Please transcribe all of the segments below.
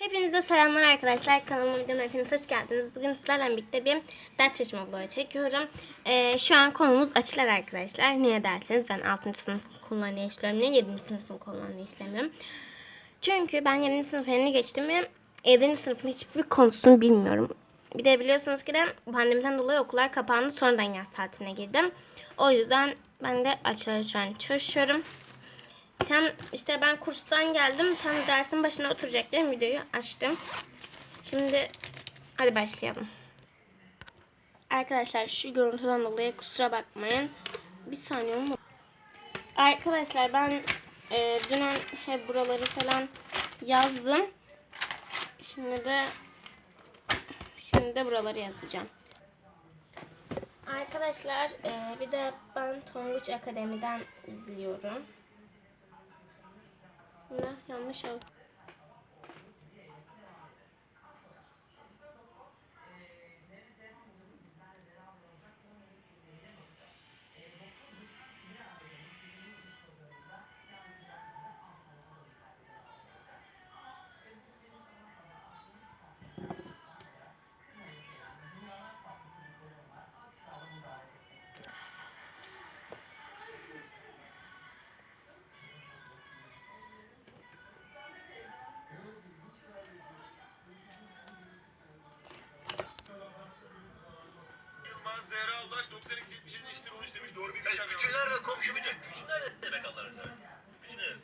Hepinize selamlar arkadaşlar. Kanalıma videoma hepiniz hoş geldiniz. Bugün sizlerle birlikte bir ders çalışma vlogu çekiyorum. Ee, şu an konumuz açılar arkadaşlar. Niye derseniz ben 6. sınıf kullanmayı işlemiyorum. Niye 7. sınıfın kullanmayı işlemiyorum? Çünkü ben 7. sınıf yeni geçtim ve 7. sınıfın hiçbir konusunu bilmiyorum. Bir de biliyorsunuz ki de pandemiden dolayı okullar kapandı. Sonradan yaz saatine girdim. O yüzden ben de açıları şu an çalışıyorum. Tam işte ben kurstan geldim. Tam dersin başına oturacaktım. Videoyu açtım. Şimdi hadi başlayalım. Arkadaşlar şu görüntüden dolayı kusura bakmayın. Bir saniye olmadı. Arkadaşlar ben e, dün hep buraları falan yazdım. Şimdi de şimdi de buraları yazacağım. Arkadaşlar e, bir de ben Tonguç Akademi'den izliyorum. Ne yanlış oldu. De komşu bütün. Bütünler ne demek Allah'ını seversen? Bütünler.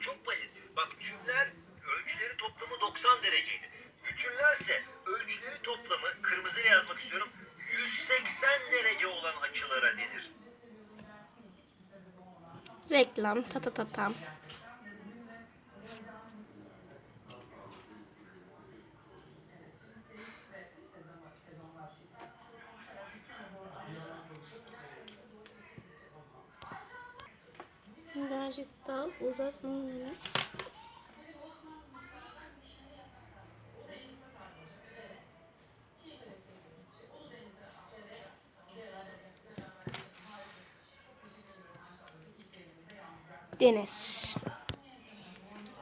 Çok basit. Bak tümler ölçüleri toplamı 90 dereceydi. Bütünlerse ölçüleri toplamı kırmızıyla yazmak istiyorum. 180 derece olan açılara denir. Reklam. Ta ta ta Birazcık daha uzatmayalım. Deniz.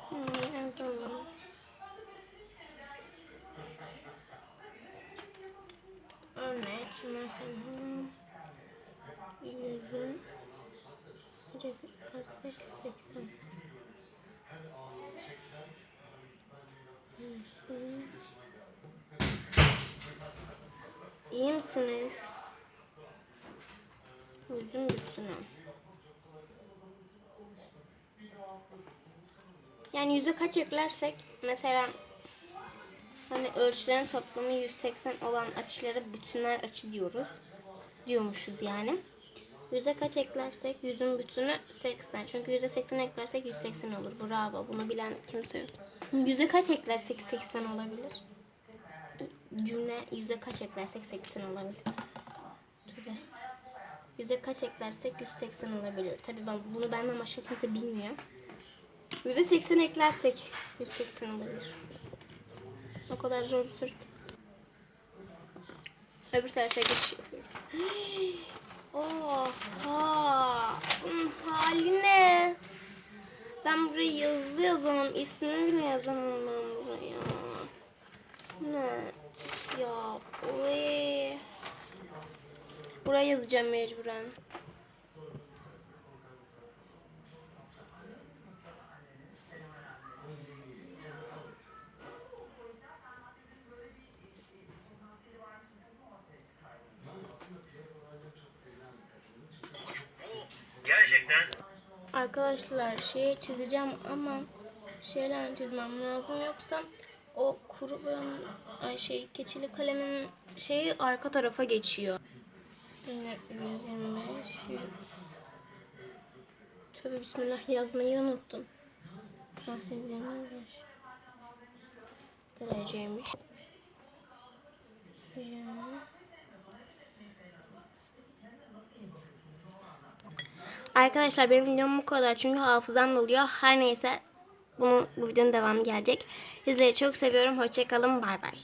Hmm, yazalım. Örnek mesela yüzün Cebir 80 Yüzün İyi misiniz? Yüzün bütünü. Yani yüzü kaç eklersek mesela hani ölçülerin toplamı 180 olan açılara bütünler açı diyoruz. Diyormuşuz yani. Yüze kaç eklersek yüzün bütünü 80. Çünkü yüze 80 eklersek 180 olur. Bravo. Bunu bilen kimse yok. Yüze kaç eklersek 80 olabilir? Cümle yüze kaç eklersek 80 olabilir. Tabii. Yüze kaç eklersek 180 olabilir. Tabii ben, bunu benden başka kimse bilmiyor. Yüze 80 eklersek 180 olabilir. O kadar zor bir soru ki. Öbür sayfaya geçiş yapıyoruz. Oha! Bunun hali ne? Ben buraya yazı yazamam. İsmini bile yazamam ben buraya. Ne? Ya oy. Buraya yazacağım mecburen. Arkadaşlar şeyi çizeceğim ama şeyler çizmem lazım yoksa o kuru ay şey keçili kalemin şeyi arka tarafa geçiyor. Yine 125 100. Tövbe bismillah yazmayı unuttum. Ah 125 dereceymiş. Ya. Arkadaşlar benim videom bu kadar çünkü hafızam doluyor. Her neyse bunu, bu videonun devamı gelecek. Sizleri çok seviyorum. Hoşçakalın. Bay bay.